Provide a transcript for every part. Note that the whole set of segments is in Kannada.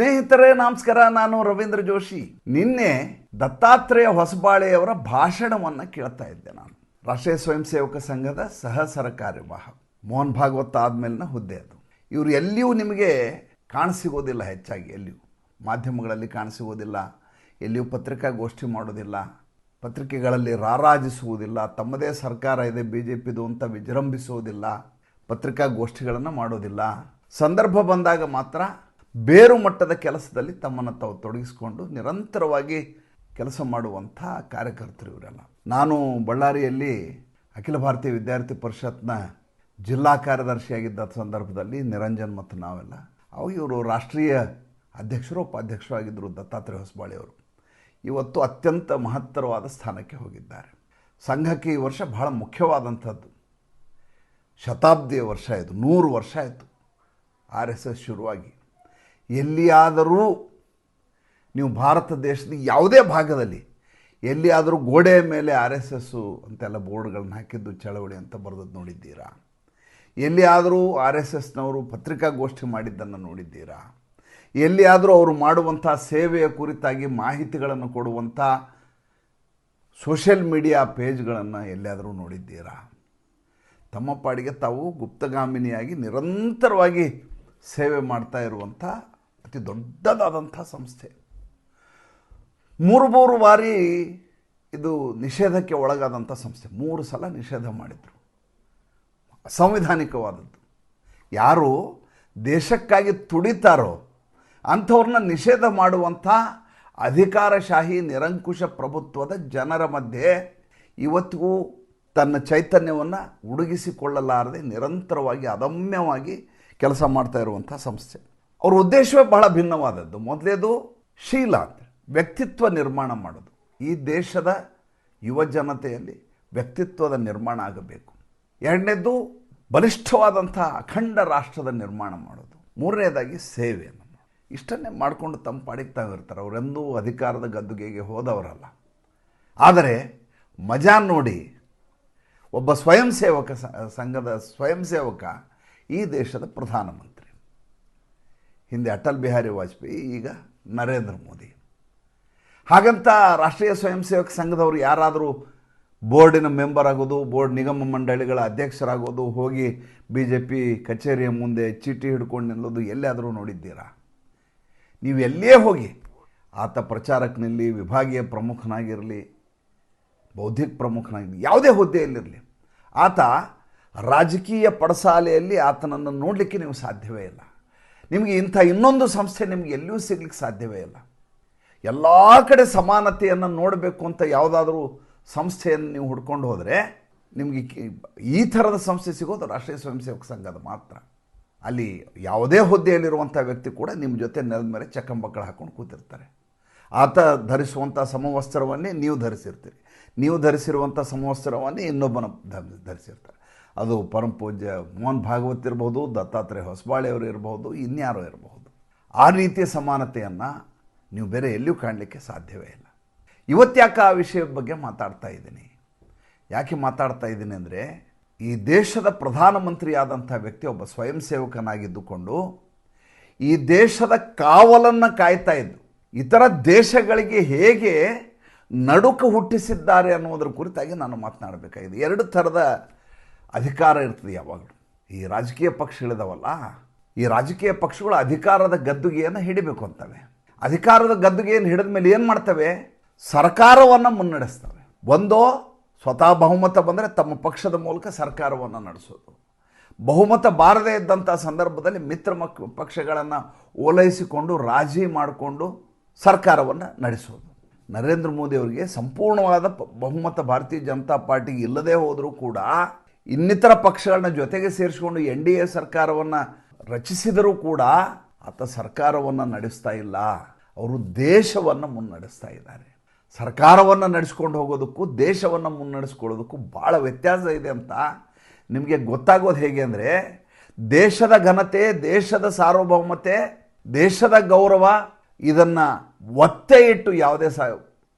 ಸ್ನೇಹಿತರೇ, ನಮಸ್ಕಾರ. ನಾನು ರವೀಂದ್ರ ಜೋಶಿ. ನಿನ್ನೆ ದತ್ತಾತ್ರೇಯ ಹೊಸಬಾಳೆಯವರ ಭಾಷಣವನ್ನು ಕೇಳ್ತಾ ಇದ್ದೆ ನಾನು. ರಾಷ್ಟ್ರೀಯ ಸ್ವಯಂ ಸೇವಕ ಸಂಘದ ಸಹ ಸರಕಾರ್ಯವಾಹ ಮೋಹನ್ ಭಾಗವತ್ ಆದ್ಮೇಲಿನ ಹುದ್ದೆ ಅದು. ಇವರು ಎಲ್ಲಿಯೂ ನಿಮಗೆ ಕಾಣಸಿಗೋದಿಲ್ಲ ಹೆಚ್ಚಾಗಿ, ಎಲ್ಲಿಯೂ. ಮಾಧ್ಯಮಗಳಲ್ಲಿ ಕಾಣಸಿಗೋದಿಲ್ಲ, ಎಲ್ಲಿಯೂ ಪತ್ರಿಕಾಗೋಷ್ಠಿ ಮಾಡೋದಿಲ್ಲ, ಪತ್ರಿಕೆಗಳಲ್ಲಿ ರಾರಾಜಿಸುವುದಿಲ್ಲ, ತಮ್ಮದೇ ಸರ್ಕಾರ ಇದೆ ಬಿ ಜೆ ಪಿದು ಅಂತ ವಿಜೃಂಭಿಸುವುದಿಲ್ಲ ಪತ್ರಿಕಾಗೋಷ್ಠಿಗಳನ್ನು ಮಾಡೋದಿಲ್ಲ. ಸಂದರ್ಭ ಬಂದಾಗ ಮಾತ್ರ ಬೇರು ಮಟ್ಟದ ಕೆಲಸದಲ್ಲಿ ತಮ್ಮನ್ನು ತಾವು ತೊಡಗಿಸಿಕೊಂಡು ನಿರಂತರವಾಗಿ ಕೆಲಸ ಮಾಡುವಂಥ ಕಾರ್ಯಕರ್ತರು ಇವರೆಲ್ಲ. ನಾನು ಬಳ್ಳಾರಿಯಲ್ಲಿ ಅಖಿಲ ಭಾರತೀಯ ವಿದ್ಯಾರ್ಥಿ ಪರಿಷತ್ನ ಜಿಲ್ಲಾ ಕಾರ್ಯದರ್ಶಿಯಾಗಿದ್ದ ಸಂದರ್ಭದಲ್ಲಿ ನಿರಂಜನ್ ಮತ್ತು ನಾವೆಲ್ಲ ಅವಾಗ ಇವರು ರಾಷ್ಟ್ರೀಯ ಅಧ್ಯಕ್ಷರು ಉಪಾಧ್ಯಕ್ಷರು ಆಗಿದ್ದರು ದತ್ತಾತ್ರೇಯ ಹೊಸಬಾಳಿಯವರು ಇವತ್ತು ಅತ್ಯಂತ ಮಹತ್ತರವಾದ ಸ್ಥಾನಕ್ಕೆ ಹೋಗಿದ್ದಾರೆ. ಸಂಘಕ್ಕೆ ಈ ವರ್ಷ ಬಹಳ ಮುಖ್ಯವಾದಂಥದ್ದು. ಶತಾಬ್ದಿಯ ವರ್ಷ ಆಯಿತು ನೂರು ವರ್ಷ ಆಯಿತು. ಆರ್ ಎಸ್ ಎಸ್ ಶುರುವಾಗಿ. ಎಲ್ಲಿಯಾದರೂ ನೀವು ಭಾರತ ದೇಶದ ಯಾವುದೇ ಭಾಗದಲ್ಲಿ ಎಲ್ಲಿಯಾದರೂ ಗೋಡೆಯ ಮೇಲೆ ಆರ್ ಎಸ್ ಎಸ್ಸು ಅಂತೆಲ್ಲ ಬೋರ್ಡ್ಗಳನ್ನ ಹಾಕಿದ್ದು ಚಳವಳಿ ಅಂತ ಬರೆದದ್ದು ನೋಡಿದ್ದೀರಾ? ಎಲ್ಲಿಯಾದರೂ ಆರ್ ಎಸ್ ಎಸ್ನವರು ಪತ್ರಿಕಾಗೋಷ್ಠಿ ಮಾಡಿದ್ದನ್ನು ನೋಡಿದ್ದೀರಾ? ಎಲ್ಲಿಯಾದರೂ ಅವರು ಮಾಡುವಂಥ ಸೇವೆಯ ಕುರಿತಾಗಿ ಮಾಹಿತಿಗಳನ್ನು ಕೊಡುವಂಥ ಸೋಷಿಯಲ್ ಮೀಡಿಯಾ ಪೇಜ್ಗಳನ್ನು ಎಲ್ಲಿಯಾದರೂ ನೋಡಿದ್ದೀರಾ? ತಮ್ಮ ಪಾಡಿಗೆ ತಾವು ಗುಪ್ತಗಾಮಿನಿಯಾಗಿ ನಿರಂತರವಾಗಿ ಸೇವೆ ಮಾಡ್ತಾ ಇರುವಂಥ ಅತಿ ದೊಡ್ಡದಾದಂಥ ಸಂಸ್ಥೆ. ಮೂರು ಮೂರು ಬಾರಿ ಇದು ನಿಷೇಧಕ್ಕೆ ಒಳಗಾದಂಥ ಸಂಸ್ಥೆ. ಮೂರು ಸಲ ನಿಷೇಧ ಮಾಡಿದರು. ಸಂವಿಧಾನಿಕವಾದದ್ದು ಯಾರು ದೇಶಕ್ಕಾಗಿ ತುಡಿತಾರೋ ಅಂಥವ್ರನ್ನ ನಿಷೇಧ ಮಾಡುವಂಥ ಅಧಿಕಾರಶಾಹಿ ನಿರಂಕುಶ ಪ್ರಭುತ್ವದ ಜನರ ಮಧ್ಯೆ ಇವತ್ತಿಗೂ ತನ್ನ ಚೈತನ್ಯವನ್ನು ಉಡುಗಿಸಿಕೊಳ್ಳಲಾರದೆ ನಿರಂತರವಾಗಿ, ಅದಮ್ಯವಾಗಿ ಕೆಲಸ ಮಾಡ್ತಾ ಇರುವಂಥ ಸಂಸ್ಥೆ. ಅವ್ರ ಉದ್ದೇಶವೇ ಬಹಳ ಭಿನ್ನವಾದದ್ದು. ಮೊದಲೇದು ಶೀಲ ಅಂತ, ವ್ಯಕ್ತಿತ್ವ ನಿರ್ಮಾಣ ಮಾಡೋದು. ಈ ದೇಶದ ಯುವ ಜನತೆಯಲ್ಲಿ ವ್ಯಕ್ತಿತ್ವದ ನಿರ್ಮಾಣ ಆಗಬೇಕು. ಎರಡನೇದು ಬಲಿಷ್ಠವಾದಂಥ ಅಖಂಡ ರಾಷ್ಟ್ರದ ನಿರ್ಮಾಣ ಮಾಡೋದು. ಮೂರನೇದಾಗಿ ಸೇವೆ ಇಷ್ಟನ್ನೇ ಮಾಡಿಕೊಂಡು ತಮ್ಮ ಪಾಡಿಗೆ ತಾವಿರ್ತಾರೆ ಅವರೆಂದೂ ಅಧಿಕಾರದ ಗದ್ದುಗೆಗೆ ಹೋದವರಲ್ಲ. ಆದರೆ ಮಜಾ ನೋಡಿ ಒಬ್ಬ ಸ್ವಯಂ ಸೇವಕ ಸಂಘದ ಸ್ವಯಂ ಸೇವಕ ಈ ದೇಶದ ಪ್ರಧಾನಮಂತ್ರಿ. ಹಿಂದೆ ಅಟಲ್ ಬಿಹಾರಿ ವಾಜಪೇಯಿ, ಈಗ ನರೇಂದ್ರ ಮೋದಿ. ಹಾಗಂತ ರಾಷ್ಟ್ರೀಯ ಸ್ವಯಂ ಸೇವಕ ಸಂಘದವರು ಯಾರಾದರೂ ಬೋರ್ಡಿನ ಮೆಂಬರ್ ಆಗೋದು, ಬೋರ್ಡ್ ನಿಗಮ ಮಂಡಳಿಗಳ ಅಧ್ಯಕ್ಷರಾಗೋದು, ಹೋಗಿ ಬಿ ಜೆ ಪಿ ಕಚೇರಿಯ ಮುಂದೆ ಚೀಟಿ ಹಿಡ್ಕೊಂಡು ನಿಲ್ಲೋದು ಎಲ್ಲಿಯಾದರೂ ನೋಡಿದ್ದೀರಾ? ನೀವು ಎಲ್ಲೇ ಹೋಗಿ, ಆತ ಪ್ರಚಾರಕನಲ್ಲಿ ವಿಭಾಗೀಯ ಪ್ರಮುಖನಾಗಿರಲಿ, ಬೌದ್ಧಿಕ ಪ್ರಮುಖನಾಗಿರಲಿ, ಯಾವುದೇ ಹುದ್ದೆಯಲ್ಲಿರಲಿ, ಆತ ರಾಜಕೀಯ ಪಡಸಾಲೆಯಲ್ಲಿ ಆತನನ್ನು ನೋಡಲಿಕ್ಕೆ ನೀವು ಸಾಧ್ಯವೇ ಇಲ್ಲ. ನಿಮಗೆ ಇಂಥ ಇನ್ನೊಂದು ಸಂಸ್ಥೆ ನಿಮಗೆ ಎಲ್ಲೂ ಸಿಗ್ಲಿಕ್ಕೆ ಸಾಧ್ಯವೇ ಇಲ್ಲ. ಎಲ್ಲ ಕಡೆ ಸಮಾನತೆಯನ್ನು ನೋಡಬೇಕು ಅಂತ ಯಾವುದಾದ್ರೂ ಸಂಸ್ಥೆಯನ್ನು ನೀವು ಹುಡ್ಕೊಂಡು ಹೋದರೆ ನಿಮಗೆ ಈ ಥರದ ಸಂಸ್ಥೆ ಸಿಗೋದು ರಾಷ್ಟ್ರೀಯ ಸ್ವಯಂ ಸೇವಕ ಸಂಘದ ಮಾತ್ರ. ಅಲ್ಲಿ ಯಾವುದೇ ಹುದ್ದೆಯಲ್ಲಿರುವಂಥ ವ್ಯಕ್ತಿ ಕೂಡ ನಿಮ್ಮ ಜೊತೆ ನೆಲದ ಮೇಲೆ ಚಕ್ಕಂಬಕ್ಕಳು ಹಾಕ್ಕೊಂಡು ಕೂತಿರ್ತಾರೆ. ಆತ ಧರಿಸುವಂಥ ಸಮವಸ್ತ್ರವನ್ನೇ ನೀವು ಧರಿಸಿರ್ತೀರಿ. ನೀವು ಧರಿಸಿರುವಂಥ ಸಮವಸ್ತ್ರವನ್ನೇ ಇನ್ನೊಬ್ಬನ ಧರಿಸಿರ್ತಾರೆ. ಅದು ಪರಮ ಪೂಜ್ಯ ಮೋಹನ್ ಭಾಗವತ್ ಇರ್ಬೋದು, ದತ್ತಾತ್ರೇಯ ಹೊಸಬಾಳೆಯವರು ಇರಬಹುದು ಇನ್ಯಾರೋ ಇರಬಹುದು ಆ ರೀತಿಯ ಸಮಾನತೆಯನ್ನು ನೀವು ಬೇರೆ ಎಲ್ಲಿಯೂ ಕಾಣಲಿಕ್ಕೆ ಸಾಧ್ಯವೇ ಇಲ್ಲ. ಇವತ್ತ್ಯಾಕೆ ಆ ವಿಷಯದ ಬಗ್ಗೆ ಮಾತಾಡ್ತಾ ಇದ್ದೀನಿ? ಯಾಕೆ ಮಾತಾಡ್ತಾ ಇದ್ದೀನಿ ಅಂದರೆ, ಈ ದೇಶದ ಪ್ರಧಾನಮಂತ್ರಿಯಾದಂಥ ವ್ಯಕ್ತಿ ಒಬ್ಬ ಸ್ವಯಂ ಸೇವಕನಾಗಿದ್ದುಕೊಂಡು, ಈ ದೇಶದ ಕಾವಲನ್ನು ಕಾಯ್ತಾ ಇದ್ದು, ಇತರ ದೇಶಗಳಿಗೆ ಹೇಗೆ ನಡುಕ ಹುಟ್ಟಿಸಿದ್ದಾರೆ ಅನ್ನೋದ್ರ ಕುರಿತಾಗಿ ನಾನು ಮಾತನಾಡಬೇಕಾಗಿದೆ. ಎರಡು ಥರದ ಅಧಿಕಾರ ಇರ್ತದೆ ಯಾವಾಗಲೂ ಈ ರಾಜಕೀಯ ಪಕ್ಷಗಳಿದಾವಲ್ಲ ಈ ರಾಜಕೀಯ ಪಕ್ಷಗಳು ಅಧಿಕಾರದ ಗದ್ದುಗೆಯನ್ನು ಹಿಡಿಬೇಕು ಅಂತವೆ. ಅಧಿಕಾರದ ಗದ್ದುಗೆಯನ್ನು ಹಿಡಿದ ಮೇಲೆ ಏನು ಮಾಡ್ತವೆ? ಸರ್ಕಾರವನ್ನು ಮುನ್ನಡೆಸ್ತವೆ. ಒಂದೋ ಸ್ವತಃ ಬಹುಮತ ಬಂದರೆ ತಮ್ಮ ಪಕ್ಷದ ಮೂಲಕ ಸರ್ಕಾರವನ್ನು ನಡೆಸೋದು. ಬಹುಮತ ಬಾರದೇ ಇದ್ದಂಥ ಸಂದರ್ಭದಲ್ಲಿ ಮಿತ್ರ ಮಕ್, ಪಕ್ಷಗಳನ್ನು ಓಲೈಸಿಕೊಂಡು, ರಾಜಿ ಮಾಡಿಕೊಂಡು ಸರ್ಕಾರವನ್ನು ನಡೆಸೋದು. ನರೇಂದ್ರ ಮೋದಿ ಅವರಿಗೆ ಸಂಪೂರ್ಣವಾದ ಬಹುಮತ ಭಾರತೀಯ ಜನತಾ ಪಾರ್ಟಿಗೆ ಇಲ್ಲದೇ ಹೋದರೂ ಕೂಡ ಇನ್ನಿತರ ಪಕ್ಷಗಳನ್ನ ಜೊತೆಗೆ ಸೇರಿಸಿಕೊಂಡು ಎನ್ ಡಿ ಎ ಸರ್ಕಾರವನ್ನು ರಚಿಸಿದರೂ ಕೂಡ ಆತ ಸರ್ಕಾರವನ್ನು ನಡೆಸ್ತಾ ಇಲ್ಲ. ಅವರು ದೇಶವನ್ನು ಮುನ್ನಡೆಸ್ತಾ ಇದ್ದಾರೆ. ಸರ್ಕಾರವನ್ನು ನಡೆಸ್ಕೊಂಡು ಹೋಗೋದಕ್ಕೂ ದೇಶವನ್ನು ಮುನ್ನಡೆಸ್ಕೊಳ್ಳೋದಕ್ಕೂ ಭಾಳ ವ್ಯತ್ಯಾಸ ಇದೆ ಅಂತ ನಿಮಗೆ ಗೊತ್ತಾಗೋದು ಹೇಗೆ ಅಂದರೆ, ದೇಶದ ಘನತೆ, ದೇಶದ ಸಾರ್ವಭೌಮತೆ, ದೇಶದ ಗೌರವ, ಇದನ್ನು ಒತ್ತೆ ಇಟ್ಟು ಯಾವುದೇ ಸಾ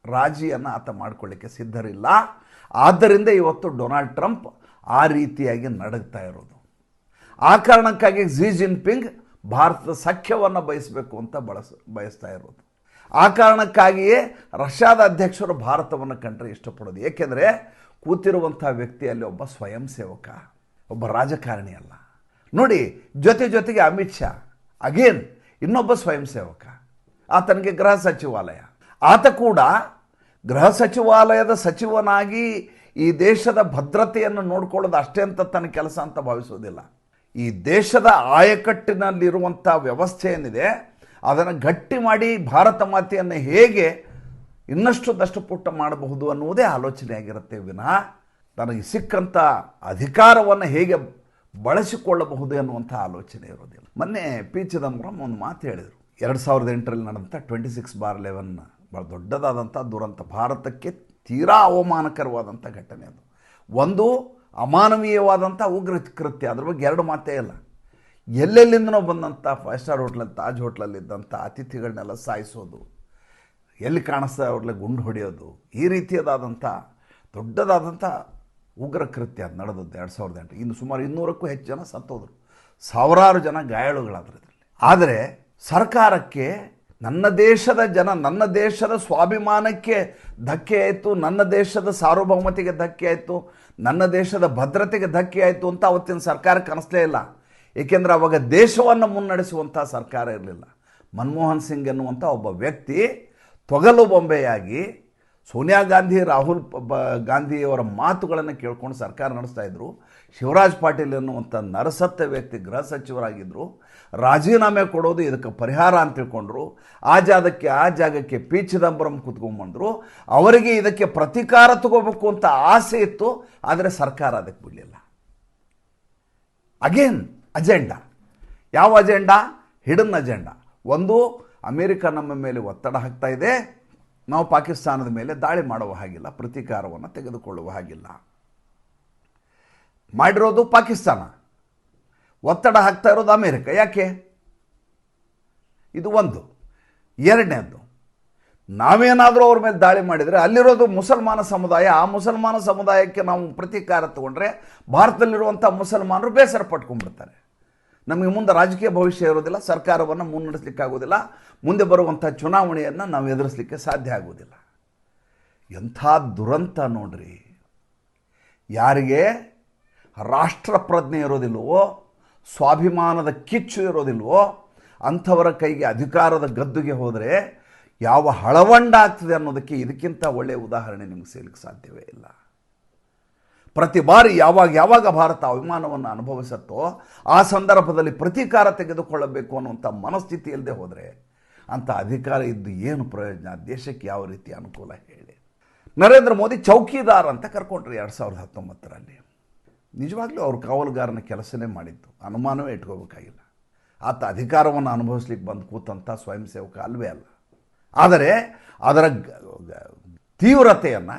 ರಾಜಿಯನ್ನು ಆತ ಮಾಡ್ಕೊಳ್ಳಿಕ್ಕೆ ಸಿದ್ಧರಿಲ್ಲ. ಆದ್ದರಿಂದ ಇವತ್ತು ಡೊನಾಲ್ಡ್ ಟ್ರಂಪ್ ಆ ರೀತಿಯಾಗಿ ನಡಗ್ತಾ ಇರೋದು. ಆ ಕಾರಣಕ್ಕಾಗಿ ಝಿ ಜಿನ್ಪಿಂಗ್ ಭಾರತದ ಸಖ್ಯವನ್ನು ಬಯಸಬೇಕು ಅಂತ ಬಳಸ, ಬಯಸ್ತಾ ಇರೋದು. ಆ ಕಾರಣಕ್ಕಾಗಿಯೇ ರಷ್ಯಾದ ಅಧ್ಯಕ್ಷರು ಭಾರತವನ್ನು ಕಂಡ್ರೆ ಇಷ್ಟಪಡೋದು. ಏಕೆಂದರೆ ಕೂತಿರುವಂಥ ವ್ಯಕ್ತಿಯಲ್ಲಿ ಒಬ್ಬ ಸ್ವಯಂ ಸೇವಕ, ಒಬ್ಬ ರಾಜಕಾರಣಿ ಅಲ್ಲ. ನೋಡಿ, ಜೊತೆ ಜೊತೆಗೆ ಅಮಿತ್ ಶಾ ಅಗೇನ್ ಇನ್ನೊಬ್ಬ ಸ್ವಯಂ ಸೇವಕ, ಆತನಿಗೆ ಗೃಹ ಸಚಿವಾಲಯ. ಆತ ಕೂಡ ಗೃಹ ಸಚಿವಾಲಯದ ಸಚಿವನಾಗಿ ಈ ದೇಶದ ಭದ್ರತೆಯನ್ನು ನೋಡ್ಕೊಳ್ಳೋದು ಅಷ್ಟೇ ಅಂತ ತನ್ನ ಕೆಲಸ ಅಂತ ಭಾವಿಸೋದಿಲ್ಲ ಈ ದೇಶದ ಆಯಕಟ್ಟಿನಲ್ಲಿರುವಂಥ ವ್ಯವಸ್ಥೆ ಏನಿದೆ, ಅದನ್ನು ಗಟ್ಟಿ ಮಾಡಿ ಭಾರತ ಮಾತೆಯನ್ನು ಹೇಗೆ ಇನ್ನಷ್ಟು ದಷ್ಟಪುಟ್ಟ ಮಾಡಬಹುದು ಅನ್ನುವುದೇ ಆಲೋಚನೆ ಆಗಿರುತ್ತೆ ವಿನಃ. ತನಗೆ ಸಿಕ್ಕಂಥ ಅಧಿಕಾರವನ್ನು ಹೇಗೆ ಬಳಸಿಕೊಳ್ಳಬಹುದು ಅನ್ನುವಂಥ ಆಲೋಚನೆ ಇರೋದಿಲ್ಲ. ಮೊನ್ನೆ ಪಿ ಚಿದಂಬರಂ ಒಂದು ಮಾತು ಹೇಳಿದರು. ಎರಡು ಸಾವಿರದ ಎಂಟರಲ್ಲಿ ನಡೆದಂಥ ಟ್ವೆಂಟಿ ಸಿಕ್ಸ್ ಬಾರ್ ಲೆವೆನ್ ಭಾಳ ದೊಡ್ಡದಾದಂಥ ದುರಂತ ಭಾರತಕ್ಕೆ ತೀರಾ ಅವಮಾನಕರವಾದಂಥ ಘಟನೆ ಅದು. ಒಂದು ಅಮಾನವೀಯವಾದಂಥ ಉಗ್ರ ಕೃತ್ಯ, ಅದ್ರ ಬಗ್ಗೆ ಎರಡು ಮಾತೇ ಇಲ್ಲ. ಎಲ್ಲೆಲ್ಲಿಂದನೋ ಬಂದಂಥ ಫೈವ್ ಸ್ಟಾರ್ ಹೋಟ್ಲಲ್ಲಿ ತಾಜ್ ಹೋಟ್ಲಲ್ಲಿದ್ದಂಥ ಅತಿಥಿಗಳನ್ನೆಲ್ಲ ಸಾಯಿಸೋದು, ಎಲ್ಲಿ ಕಾಣಿಸ್ತಾ ಅವ್ರಲ್ಲೇ ಗುಂಡು ಹೊಡೆಯೋದು, ಈ ರೀತಿಯದಾದಂಥ ದೊಡ್ಡದಾದಂಥ ಉಗ್ರ ಕೃತ್ಯ ಅದು ನಡೆದದ್ದು ಎರಡು ಸಾವಿರದ ಎಂಟು. ಇನ್ನು ಸುಮಾರು ಇನ್ನೂರಕ್ಕೂ ಹೆಚ್ಚು ಜನ ಸತ್ತೋದ್ರು. ಸಾವಿರಾರು ಜನ ಗಾಯಾಳುಗಳಾದ್ರು ಇದರಲ್ಲಿ. ಆದರೆ ಸರ್ಕಾರಕ್ಕೆ ನನ್ನ ದೇಶದ ಜನ, ನನ್ನ ದೇಶದ ಸ್ವಾಭಿಮಾನಕ್ಕೆ ಧಕ್ಕೆ ಆಯಿತು, ನನ್ನ ದೇಶದ ಸಾರ್ವಭೌಮತೆಗೆ ಧಕ್ಕೆ ಆಯಿತು, ನನ್ನ ದೇಶದ ಭದ್ರತೆಗೆ ಧಕ್ಕೆ ಆಯಿತು ಅಂತ ಅವತ್ತಿನ ಸರ್ಕಾರ ಕನಸಲೇ ಇಲ್ಲ. ಏಕೆಂದರೆ ಅವಾಗ ದೇಶವನ್ನು ಮುನ್ನಡೆಸುವಂಥ ಸರ್ಕಾರ ಇರಲಿಲ್ಲ. ಮನಮೋಹನ್ ಸಿಂಗ್ ಎನ್ನುವಂಥ ಒಬ್ಬ ವ್ಯಕ್ತಿ ತೊಗಲು ಬೊಂಬೆಯಾಗಿ ಸೋನಿಯಾ ಗಾಂಧಿ, ರಾಹುಲ್ ಗಾಂಧಿಯವರ ಮಾತುಗಳನ್ನು ಕೇಳ್ಕೊಂಡು ಸರ್ಕಾರ ನಡೆಸ್ತಾ ಇದ್ರು. ಶಿವರಾಜ್ ಪಾಟೀಲ್ ಎನ್ನುವಂಥ ನರಸತ್ತ ವ್ಯಕ್ತಿ ಗೃಹ ಸಚಿವರಾಗಿದ್ದರು ರಾಜೀನಾಮೆ ಕೊಡೋದು ಇದಕ್ಕೆ ಪರಿಹಾರ ಅಂತ ತಿಳ್ಕೊಂಡ್ರು, ಆ ಜಾಗಕ್ಕೆ ಆ ಜಾಗಕ್ಕೆ ಪಿ ಚಿದಂಬರಂ ಕುತ್ಕೊಂಡ್ಬಂದರು. ಅವರಿಗೆ ಇದಕ್ಕೆ ಪ್ರತೀಕಾರ ತಗೋಬೇಕು ಅಂತ ಆಸೆ ಇತ್ತು, ಆದರೆ ಸರ್ಕಾರ ಅದಕ್ಕೆ ಬಿಡಲಿಲ್ಲ. ಅಗೇನ್ ಅಜೆಂಡಾ ಯಾವ ಅಜೆಂಡಾ ಹಿಡನ್ ಅಜೆಂಡಾ ಒಂದು, ಅಮೇರಿಕ ನಮ್ಮ ಮೇಲೆ ಒತ್ತಡ ಹಾಕ್ತಾ ಇದೆ. ನಾವು ಪಾಕಿಸ್ತಾನದ ಮೇಲೆ ದಾಳಿ ಮಾಡುವ ಹಾಗಿಲ್ಲ, ಪ್ರತೀಕಾರವನ್ನು ತೆಗೆದುಕೊಳ್ಳುವ ಹಾಗಿಲ್ಲ. ಮಾಡಿರೋದು ಪಾಕಿಸ್ತಾನ. ಒತ್ತಡ ಹಾಕ್ತಾ ಇರೋದು ಅಮೇರಿಕ. ಯಾಕೆ? ಇದು ಒಂದು. ಎರಡನೇದು ನಾವೇನಾದರೂ ಅವ್ರ ಮೇಲೆ ದಾಳಿ ಮಾಡಿದರೆ ಅಲ್ಲಿರೋದು ಮುಸಲ್ಮಾನ ಸಮುದಾಯ, ಆ ಮುಸಲ್ಮಾನ ಸಮುದಾಯಕ್ಕೆ ನಾವು ಪ್ರತೀಕಾರ ತಗೊಂಡ್ರೆ ಭಾರತದಲ್ಲಿರುವಂಥ ಮುಸಲ್ಮಾನರು ಬೇಸರ ಪಟ್ಕೊಂಡ್ಬಿಡ್ತಾರೆ. ನಮಗೆ ಮುಂದೆ ರಾಜಕೀಯ ಭವಿಷ್ಯ ಇರೋದಿಲ್ಲ, ಸರ್ಕಾರವನ್ನು ಮುನ್ನಡೆಸಲಿಕ್ಕಾಗೋದಿಲ್ಲ ಮುಂದೆ ಬರುವಂಥ ಚುನಾವಣೆಯನ್ನು ನಾವು ಎದುರಿಸಲಿಕ್ಕೆ ಸಾಧ್ಯ ಆಗೋದಿಲ್ಲ. ಎಂಥ ದುರಂತ ನೋಡ್ರಿ. ಯಾರಿಗೆ? ರಾಷ್ಟ್ರ ಪ್ರಜ್ಞೆ ಇರೋದಿಲ್ವೋ, ಸ್ವಾಭಿಮಾನದ ಕಿಚ್ಚು ಇರೋದಿಲ್ವೋ, ಅಂಥವರ ಕೈಗೆ ಅಧಿಕಾರದ ಗದ್ದುಗೆ ಹೋದರೆ ಯಾವ ಹಳವಂಡ ಆಗ್ತದೆ ಅನ್ನೋದಕ್ಕೆ ಇದಕ್ಕಿಂತ ಒಳ್ಳೆಯ ಉದಾಹರಣೆ ನಿಮಗೆ ಸೇಲಿಕ್ಕೆ ಸಾಧ್ಯವೇ ಇಲ್ಲ. ಪ್ರತಿ ಬಾರಿ ಯಾವಾಗ ಯಾವಾಗ ಭಾರತ ಅಭಿಮಾನವನ್ನು ಅನುಭವಿಸುತ್ತೋ, ಆ ಸಂದರ್ಭದಲ್ಲಿ ಪ್ರತೀಕಾರ ತೆಗೆದುಕೊಳ್ಳಬೇಕು ಅನ್ನುವಂಥ ಮನಸ್ಥಿತಿ ಇಲ್ಲದೆ ಹೋದರೆ ಅಂಥ ಅಧಿಕಾರ ಇದ್ದು ಏನು ಪ್ರಯೋಜನ? ದೇಶಕ್ಕೆ ಯಾವ ರೀತಿ ಅನುಕೂಲ ಹೇಳಿ? ನರೇಂದ್ರ ಮೋದಿ ಚೌಕಿದಾರ್ ಅಂತ ಕರ್ಕೊಂಡ್ರಿ ಎರಡು ಸಾವಿರದ ಹತ್ತೊಂಬತ್ತರಲ್ಲಿ. ನಿಜವಾಗ್ಲೂ ಅವ್ರ ಕಾವಲುಗಾರನ ಕೆಲಸನೇ ಮಾಡಿದ್ದು. ಅನುಮಾನವೇ ಇಟ್ಕೋಬೇಕಾಗಿಲ್ಲ ಆತ ಅಧಿಕಾರವನ್ನು ಅನುಭವಿಸ್ಲಿಕ್ಕೆ ಬಂದು ಕೂತಂಥ ಸ್ವಯಂ ಸೇವಕ ಅಲ್ವೇ ಅಲ್ಲ. ಆದರೆ ಅದರ ತೀವ್ರತೆಯನ್ನು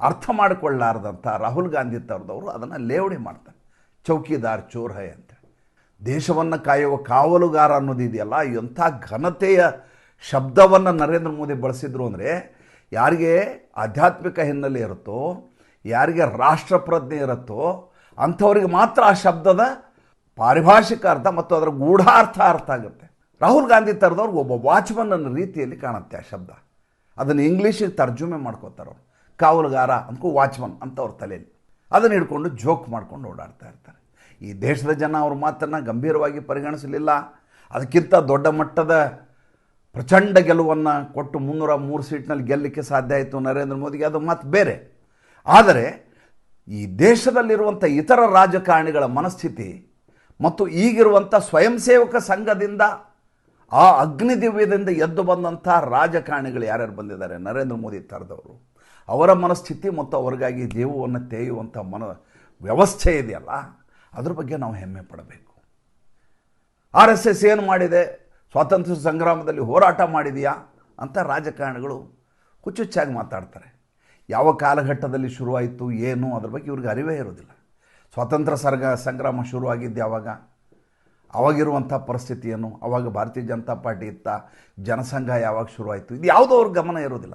ಅರ್ಥ ಮಾಡಿಕೊಳ್ಳಾರ್ದಂಥ ರಾಹುಲ್ ಗಾಂಧಿ ತರದವರು ಅದನ್ನು ಲೇವಡಿ ಮಾಡ್ತಾರೆ. ಚೌಕಿದಾರ್ ಚೋರ್ ಹೈ ಅಂತ. ದೇಶವನ್ನು ಕಾಯುವ ಕಾವಲುಗಾರ ಅನ್ನೋದಿದೆಯಲ್ಲ ಎಂಥ ಘನತೆಯ ಶಬ್ದವನ್ನು ನರೇಂದ್ರ ಮೋದಿ ಬಳಸಿದ್ರು ಅಂದರೆ ಯಾರಿಗೆ ಆಧ್ಯಾತ್ಮಿಕ ಹಿನ್ನೆಲೆ ಇರುತ್ತೋ, ಯಾರಿಗೆ ರಾಷ್ಟ್ರಪ್ರಜ್ಞೆ ಇರುತ್ತೋ ಅಂಥವ್ರಿಗೆ ಮಾತ್ರ ಆ ಶಬ್ದದ ಪಾರಿಭಾಷಿಕ ಅರ್ಥ ಮತ್ತು ಅದರ ಗೂಢಾರ್ಥ ಅರ್ಥ ಆಗುತ್ತೆ. ರಾಹುಲ್ ಗಾಂಧಿ ಥರದವ್ರಿಗೆ ಒಬ್ಬ ವಾಚ್ಮನ್ ಅನ್ನೋ ರೀತಿಯಲ್ಲಿ ಕಾಣುತ್ತೆ ಆ ಶಬ್ದ. ಅದನ್ನು ಇಂಗ್ಲೀಷಿಗೆ ತರ್ಜುಮೆ ಮಾಡ್ಕೋತಾರೆ ಅವರು. ಕಾವಲುಗಾರ ಅಂದ್ಕೋ ವಾಚ್ಮನ್ ಅಂತ ಅವ್ರ ತಲೆಯಲ್ಲಿ ಅದನ್ನು ಹಿಡ್ಕೊಂಡು ಜೋಕ್ ಮಾಡ್ಕೊಂಡು ಓಡಾಡ್ತಾ ಇರ್ತಾರೆ. ಈ ದೇಶದ ಜನ ಅವ್ರ ಮಾತನ್ನು ಗಂಭೀರವಾಗಿ ಪರಿಗಣಿಸಲಿಲ್ಲ. ಅದಕ್ಕಿಂತ ದೊಡ್ಡ ಮಟ್ಟದ ಪ್ರಚಂಡ ಗೆಲುವನ್ನು ಕೊಟ್ಟು ಮುನ್ನೂರ ಮೂರು ಸೀಟ್ನಲ್ಲಿ ಗೆಲ್ಲಲಿಕ್ಕೆ ಸಾಧ್ಯ ಆಯಿತು ನರೇಂದ್ರ ಮೋದಿಗೆ. ಅದು ಮಾತು ಬೇರೆ. ಆದರೆ ಈ ದೇಶದಲ್ಲಿರುವಂಥ ಇತರ ರಾಜಕಾರಣಿಗಳ ಮನಸ್ಥಿತಿ ಮತ್ತು ಈಗಿರುವಂಥ ಸ್ವಯಂ ಸೇವಕ ಸಂಘದಿಂದ ಆ ಅಗ್ನಿದಿವ್ಯದಿಂದ ಎದ್ದು ಬಂದಂಥ ರಾಜಕಾರಣಿಗಳು ಯಾರ್ಯಾರು ಬಂದಿದ್ದಾರೆ? ನರೇಂದ್ರ ಮೋದಿ ಥರದವರು. ಅವರ ಮನಸ್ಥಿತಿ ಮತ್ತು ಅವರಿಗಾಗಿ ಜೀವವನ್ನು ತೇಯುವಂಥ ಮನ ವ್ಯವಸ್ಥೆ ಇದೆಯಲ್ಲ, ಅದ್ರ ಬಗ್ಗೆ ನಾವು ಹೆಮ್ಮೆ ಪಡಬೇಕು. ಆರ್ ಎಸ್ ಎಸ್ ಏನು ಮಾಡಿದೆ? ಸ್ವಾತಂತ್ರ್ಯ ಸಂಗ್ರಾಮದಲ್ಲಿ ಹೋರಾಟ ಮಾಡಿದೆಯಾ ಅಂತ ರಾಜಕಾರಣಿಗಳು ಹುಚ್ಚುಚ್ಚಾಗಿ ಮಾತಾಡ್ತಾರೆ. ಯಾವ ಕಾಲಘಟ್ಟದಲ್ಲಿ ಶುರುವಾಯಿತು, ಏನು, ಅದ್ರ ಬಗ್ಗೆ ಇವ್ರಿಗೆ ಅರಿವೇ ಇರೋದಿಲ್ಲ. ಸ್ವಾತಂತ್ರ್ಯ ಸರ್ಗ, ಸಂಗ್ರಾಮ ಶುರುವಾಗಿದ್ದು ಯಾವಾಗ? ಅವಾಗಿರುವಂಥ ಪರಿಸ್ಥಿತಿ ಏನು? ಅವಾಗ ಭಾರತೀಯ ಜನತಾ ಪಾರ್ಟಿ ಇತ್ತ? ಜನಸಂಘ ಯಾವಾಗ ಶುರುವಾಯಿತು? ಇದು ಯಾವುದೋ ಅವ್ರ ಗಮನ ಇರೋದಿಲ್ಲ.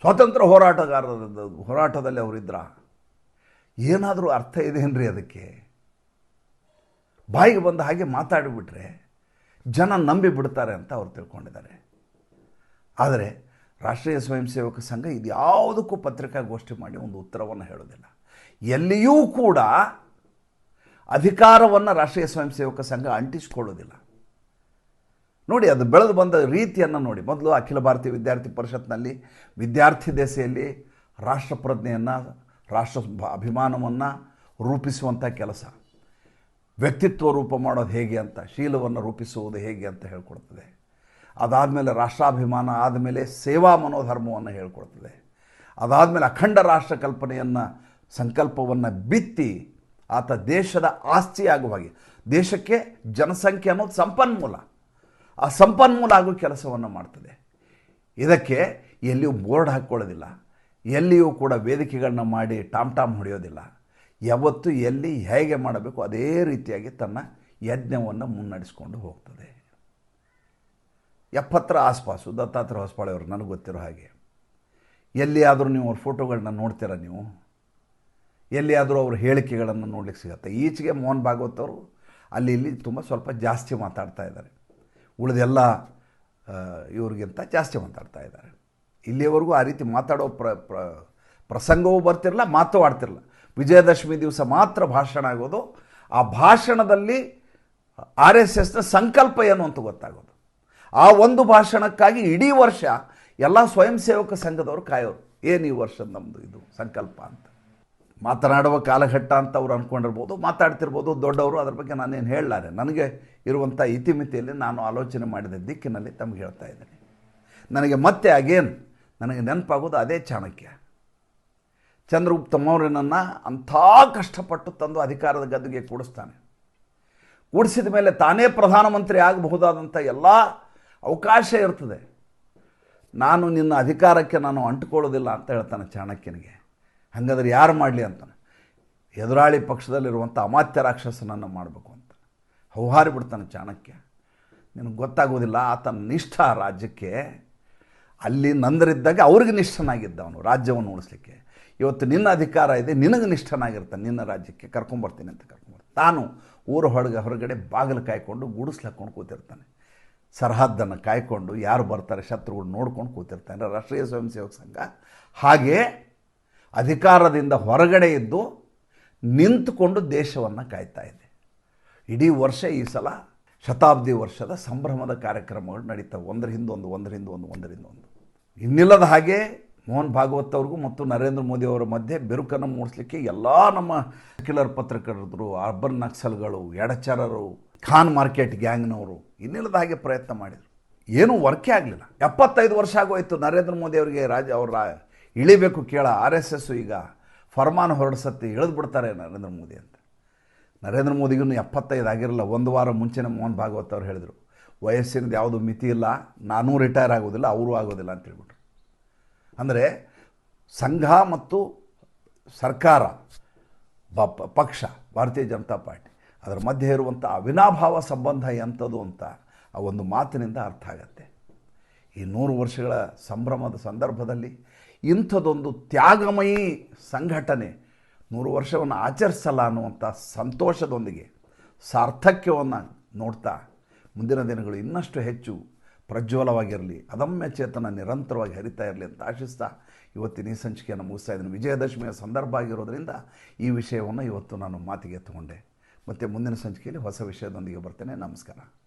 ಸ್ವಾತಂತ್ರ್ಯ ಹೋರಾಟಗಾರರ ಹೋರಾಟದಲ್ಲಿ ಅವರಿದ್ರ ಏನಾದರೂ ಅರ್ಥ ಇದೆಯೇನ್ರಿ ಅದಕ್ಕೆ? ಬಾಯಿಗೆ ಬಂದ ಹಾಗೆ ಮಾತಾಡಿಬಿಟ್ರೆ ಜನ ನಂಬಿ ಬಿಡ್ತಾರೆ ಅಂತ ಅವ್ರು ತಿಳ್ಕೊಂಡಿದ್ದಾರೆ. ಆದರೆ ರಾಷ್ಟ್ರೀಯ ಸ್ವಯಂ ಸೇವಕ ಸಂಘ ಇದು ಯಾವುದಕ್ಕೂ ಪತ್ರಿಕಾಗೋಷ್ಠಿ ಮಾಡಿ ಒಂದು ಉತ್ತರವನ್ನು ಹೇಳೋದಿಲ್ಲ. ಎಲ್ಲಿಯೂ ಕೂಡ ಅಧಿಕಾರವನ್ನು ರಾಷ್ಟ್ರೀಯ ಸ್ವಯಂ ಸೇವಕ ಸಂಘ ಅಂಟಿಸ್ಕೊಳ್ಳೋದಿಲ್ಲ. ನೋಡಿ, ಅದು ಬೆಳೆದು ಬಂದ ರೀತಿಯನ್ನು ನೋಡಿ. ಮೊದಲು ಅಖಿಲ ಭಾರತೀಯ ವಿದ್ಯಾರ್ಥಿ ಪರಿಷತ್ನಲ್ಲಿ ವಿದ್ಯಾರ್ಥಿ ದೆಸೆಯಲ್ಲಿ ರಾಷ್ಟ್ರ ಪ್ರಜ್ಞೆಯನ್ನು ರಾಷ್ಟ್ರ ಅಭಿಮಾನವನ್ನು ರೂಪಿಸುವಂಥ ಕೆಲಸ. ವ್ಯಕ್ತಿತ್ವ ರೂಪ ಮಾಡೋದು ಹೇಗೆ ಅಂತ, ಶೀಲವನ್ನು ರೂಪಿಸುವುದು ಹೇಗೆ ಅಂತ ಹೇಳ್ಕೊಡ್ತದೆ. ಅದಾದಮೇಲೆ ರಾಷ್ಟ್ರಾಭಿಮಾನ ಆದಮೇಲೆ ಸೇವಾ ಮನೋಧರ್ಮವನ್ನು ಹೇಳ್ಕೊಡ್ತದೆ. ಅದಾದಮೇಲೆ ಅಖಂಡ ರಾಷ್ಟ್ರ ಕಲ್ಪನೆಯನ್ನು, ಸಂಕಲ್ಪವನ್ನು ಬಿತ್ತಿ ಆತ ದೇಶದ ಆಸ್ತಿಯಾಗುವ ಹಾಗೆ. ದೇಶಕ್ಕೆ ಜನಸಂಖ್ಯೆ ಅನ್ನೋದು ಸಂಪನ್ಮೂಲ. ಆ ಸಂಪನ್ಮೂಲ ಆಗೋ ಕೆಲಸವನ್ನು ಮಾಡ್ತದೆ. ಇದಕ್ಕೆ ಎಲ್ಲಿಯೂ ಬೋರ್ಡ್ ಹಾಕ್ಕೊಳ್ಳೋದಿಲ್ಲ. ಎಲ್ಲಿಯೂ ಕೂಡ ವೇದಿಕೆಗಳನ್ನ ಮಾಡಿ ಟಾಮ್ ಟಾಮ್ ಹೊಡೆಯೋದಿಲ್ಲ. ಯಾವತ್ತು ಎಲ್ಲಿ ಹೇಗೆ ಮಾಡಬೇಕು ಅದೇ ರೀತಿಯಾಗಿ ತನ್ನ ಯಜ್ಞವನ್ನು ಮುನ್ನಡೆಸ್ಕೊಂಡು ಹೋಗ್ತದೆ. ಎಪ್ಪತ್ತರ ಆಸ್ಪಾಸು ದತ್ತಾತ್ರ ಹೊಸಪಾಳೆಯವರು, ನನಗೆ ಗೊತ್ತಿರೋ ಹಾಗೆ. ಎಲ್ಲಿಯಾದರೂ ನೀವು ಅವ್ರ ಫೋಟೋಗಳನ್ನ ನೋಡ್ತೀರಾ ನೀವು? ಎಲ್ಲಿಯಾದರೂ ಅವ್ರ ಹೇಳಿಕೆಗಳನ್ನು ನೋಡ್ಲಿಕ್ಕೆ ಸಿಗುತ್ತೆ. ಈಚೆಗೆ ಮೋಹನ್ ಭಾಗವತ್ ಅವರು ಅಲ್ಲಿ ಇಲ್ಲಿ ತುಂಬ ಸ್ವಲ್ಪ ಜಾಸ್ತಿ ಮಾತಾಡ್ತಾ ಇದ್ದಾರೆ. ಉಳಿದೆಲ್ಲ ಇವ್ರಿಗಿಂತ ಜಾಸ್ತಿ ಮಾತಾಡ್ತಾ ಇದ್ದಾರೆ. ಇಲ್ಲಿಯವರೆಗೂ ಆ ರೀತಿ ಮಾತಾಡೋ ಪ್ರ ಪ್ರಸಂಗವೂ ಬರ್ತಿರಲ್ಲ ಮಾತು ಆಡ್ತಿರಲ್ಲ ವಿಜಯದಶಮಿ ದಿವಸ ಮಾತ್ರ ಭಾಷಣ ಆಗೋದು. ಆ ಭಾಷಣದಲ್ಲಿ ಆರ್ ಎಸ್ ಎಸ್ನ ಸಂಕಲ್ಪ ಏನು ಅಂತ ಗೊತ್ತಾಗೋದು. ಆ ಒಂದು ಭಾಷಣಕ್ಕಾಗಿ ಇಡೀ ವರ್ಷ ಎಲ್ಲ ಸ್ವಯಂ ಸೇವಕ ಸಂಘದವರು ಕಾಯೋರು. ಏನು ಈ ವರ್ಷ ನಮ್ಮದು ಇದು ಸಂಕಲ್ಪ ಅಂತ? ಮಾತನಾಡುವ ಕಾಲಘಟ್ಟ ಅಂತ ಅವ್ರು ಅಂದ್ಕೊಂಡಿರ್ಬೋದು ಮಾತಾಡ್ತಿರ್ಬೋದು, ದೊಡ್ಡವರು, ಅದ್ರ ಬಗ್ಗೆ ನಾನೇನು ಹೇಳಲಾರೆ? ನನಗೆ ಇರುವಂಥ ಇತಿಮಿತಿಯಲ್ಲಿ ನಾನು ಆಲೋಚನೆ ಮಾಡಿದ ದಿಕ್ಕಿನಲ್ಲಿ ತಮ್ಗೆ ಹೇಳ್ತಾ ಇದ್ದೀನಿ. ನನಗೆ ಮತ್ತೆ ಅಗೇನ್ ನನಗೆ ನೆನಪಾಗೋದು ಅದೇ ಚಾಣಕ್ಯ. ಚಂದ್ರಗುಪ್ತ ಮೌರ್ಯನನ್ನು ಅಂಥ ಕಷ್ಟಪಟ್ಟು ತಂದು ಅಧಿಕಾರದ ಗದ್ದುಗೆ ಕೂಡಿಸ್ತಾನೆ. ಕೂಡಿಸಿದ ಮೇಲೆ ತಾನೇ ಪ್ರಧಾನಮಂತ್ರಿ ಆಗಬಹುದಾದಂಥ ಎಲ್ಲ ಅವಕಾಶ ಇರ್ತದೆ. ನಾನು ನಿನ್ನ ಅಧಿಕಾರಕ್ಕೆ ನಾನು ಅಂಟುಕೊಳ್ಳೋದಿಲ್ಲ ಅಂತ ಹೇಳ್ತಾನೆ ಚಾಣಕ್ಯನಿಗೆ. ಹಾಗಾದ್ರೆ ಯಾರು ಮಾಡಲಿ ಅಂತಾನೆ. ಎದುರಾಳಿ ಪಕ್ಷದಲ್ಲಿರುವಂಥ ಅಮಾತ್ಯ ರಾಕ್ಷಸನನ್ನು ಮಾಡಬೇಕು ಅಂತ. ಹೌಹಾರಿ ಬಿಡ್ತಾನೆ ಚಾಣಕ್ಯ. ನಿನಗೆ ಗೊತ್ತಾಗೋದಿಲ್ಲ ಆತನ ನಿಷ್ಠ ರಾಜ್ಯಕ್ಕೆ. ಅಲ್ಲಿ ನಂದರಿದ್ದಾಗ ಅವ್ರಿಗೆ ನಿಷ್ಠನಾಗಿದ್ದ ಅವನು ರಾಜ್ಯವನ್ನು ಉಳಿಸ್ಲಿಕ್ಕೆ. ಇವತ್ತು ನಿನ್ನ ಅಧಿಕಾರ ಇದೆ, ನಿನಗೆ ನಿಷ್ಠನಾಗಿರ್ತಾನೆ, ನಿನ್ನ ರಾಜ್ಯಕ್ಕೆ. ಕರ್ಕೊಂಬರ್ತೀನಿ ಅಂತ ಕರ್ಕೊಂಬರ್ತಾನೆ. ತಾನು ಊರ ಹೊರಗೆ, ಹೊರಗಡೆ ಬಾಗಿಲು ಕಾಯ್ಕೊಂಡು ಗುಡಿಸ್ಲಾಕೊಂಡು ಕೂತಿರ್ತಾನೆ. ಸರ್ಹದ್ದನ್ನು ಕಾಯ್ಕೊಂಡು ಯಾರು ಬರ್ತಾರೆ ಶತ್ರುಗಳು ನೋಡ್ಕೊಂಡು ಕೂತಿರ್ತಾರೆ. ರಾಷ್ಟ್ರೀಯ ಸ್ವಯಂ ಸೇವಕ ಸಂಘ. ಹಾಗೆ ಅಧಿಕಾರದಿಂದ ಹೊರಗಡೆ ಇದ್ದು ನಿಂತುಕೊಂಡು ದೇಶವನ್ನು ಕಾಯ್ತಾ ಇದೆ. ಇಡೀ ವರ್ಷ ಈ ಸಲ ಶತಾಬ್ದಿ ವರ್ಷದ ಸಂಭ್ರಮದ ಕಾರ್ಯಕ್ರಮಗಳು ನಡೀತವೆ ಒಂದರ ಹಿಂದೊಂದು ಒಂದರ ಹಿಂದೊಂದು ಒಂದರ ಹಿಂದೊಂದು ಇನ್ನಿಲ್ಲದ ಹಾಗೆ ಮೋಹನ್ ಭಾಗವತ್ ಅವ್ರಿಗೂ ಮತ್ತು ನರೇಂದ್ರ ಮೋದಿ ಅವರ ಮಧ್ಯೆ ಬಿರುಕನ್ನು ಮೂಡಿಸ್ಲಿಕ್ಕೆ ಎಲ್ಲ ನಮ್ಮ ಕಿಲರ್ ಪತ್ರಕರ್ತರು, ಅರ್ಬನ್ ನಕ್ಸಲ್ಗಳು, ಎಡಚರರು, ಖಾನ್ ಮಾರ್ಕೆಟ್ ಗ್ಯಾಂಗ್ನವರು ಇನ್ನಿಲ್ಲದ ಹಾಗೆ ಪ್ರಯತ್ನ ಮಾಡಿದರು. ಏನೂ ವರ್ಕೇ ಆಗಲಿಲ್ಲ. ಎಪ್ಪತ್ತೈದು ವರ್ಷ ಆಗೋಯ್ತು. ನರೇಂದ್ರ ಮೋದಿ ಅವರಿಗೆ ರಾಜ ಅವ್ರ ಇಳಿಬೇಕು ಕೇಳ. ಆರ್ ಎಸ್ ಎಸ್ಸು ಈಗ ಫರ್ಮಾನ್ ಹೊರಡಿಸತ್ತೆ ಇಳಿದು ಬಿಡ್ತಾರೆ ನರೇಂದ್ರ ಮೋದಿ ಅಂತ. ನರೇಂದ್ರ ಮೋದಿಗೂ ಎಪ್ಪತ್ತೈದು ಆಗಿರಲ್ಲ. ಒಂದು ವಾರ ಮುಂಚೆನೇ ಮೋಹನ್ ಭಾಗವತ್ ಅವ್ರು ಹೇಳಿದರು. ವಯಸ್ಸಿನದು ಯಾವುದು ಮಿತಿ ಇಲ್ಲ. ನಾನೂ ರಿಟೈರ್ ಆಗೋದಿಲ್ಲ, ಅವರೂ ಆಗೋದಿಲ್ಲ ಅಂತ ಹೇಳ್ಬಿಟ್ರು. ಅಂದರೆ ಸಂಘ ಮತ್ತು ಸರ್ಕಾರ ಪಕ್ಷ, ಭಾರತೀಯ ಜನತಾ ಪಾರ್ಟಿ ಅದರ ಮಧ್ಯೆ ಇರುವಂಥ ಅವಿನಾಭಾವ ಸಂಬಂಧ ಎಂಥದ್ದು ಅಂತ ಆ ಒಂದು ಮಾತಿನಿಂದ ಅರ್ಥ ಆಗತ್ತೆ. ಈ ನೂರು ವರ್ಷಗಳ ಸಂಭ್ರಮದ ಸಂದರ್ಭದಲ್ಲಿ ಇಂಥದ್ದೊಂದು ತ್ಯಾಗಮಯಿ ಸಂಘಟನೆ ನೂರು ವರ್ಷವನ್ನು ಆಚರಿಸಲ್ಲ ಅನ್ನುವಂಥ ಸಂತೋಷದೊಂದಿಗೆ ಸಾರ್ಥಕ್ಯವನ್ನು ನೋಡ್ತಾ ಮುಂದಿನ ದಿನಗಳು ಇನ್ನಷ್ಟು ಹೆಚ್ಚು ಪ್ರಜ್ವಲವಾಗಿರಲಿ, ಅದಮ್ಯ ಚೇತನ ನಿರಂತರವಾಗಿ ಹರಿತಾ ಇರಲಿ ಅಂತ ಆಶಿಸ್ತಾ ಇವತ್ತಿನ ಈ ಸಂಚಿಕೆಯನ್ನು ಮುಗಿಸ್ತಾ ಇದ್ದೀನಿ. ವಿಜಯದಶಮಿಯ ಸಂದರ್ಭ ಆಗಿರೋದರಿಂದ ಈ ವಿಷಯವನ್ನು ಇವತ್ತು ನಾನು ಮಾತಿಗೆ ತಗೊಂಡೆ ಮತ್ತು ಮುಂದಿನ ಸಂಚಿಕೆಯಲ್ಲಿ ಹೊಸ ವಿಷಯದೊಂದಿಗೆ ಬರ್ತೇನೆ. ನಮಸ್ಕಾರ.